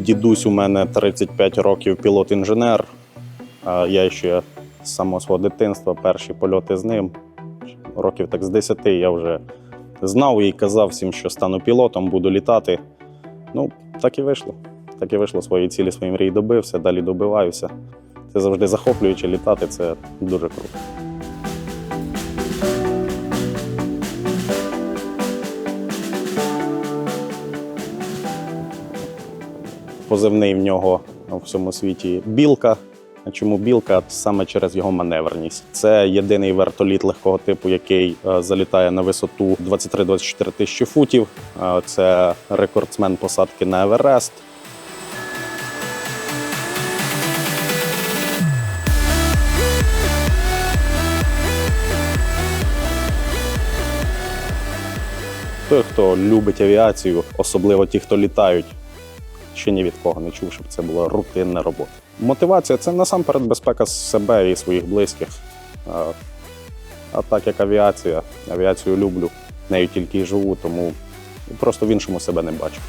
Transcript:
дідусь у мене 35 років пілот-інженер. Я ще з самого свого дитинства перші польоти з ним. Років так з 10 я вже знав і казав всім, що стану пілотом, буду літати. Ну, так і вийшло. Так і вийшло свої цілі, свої мрії добився, далі добиваюся. Це завжди захоплююче літати, це дуже круто. Позивний в нього у всьому світі білка. Чому білка? Саме через його маневреність. Це єдиний вертоліт легкого типу, який е, залітає на висоту 23-24 тисячі футів. Е, Це рекордсмен посадки на Еверест. Той, хто любить авіацію, особливо ті, хто літають, ще ні від кого не чув, щоб це була рутинна робота. Мотивація це насамперед безпека себе і своїх близьких. А, так як авіація, авіацію люблю, нею тільки й живу, тому просто в іншому себе не бачу.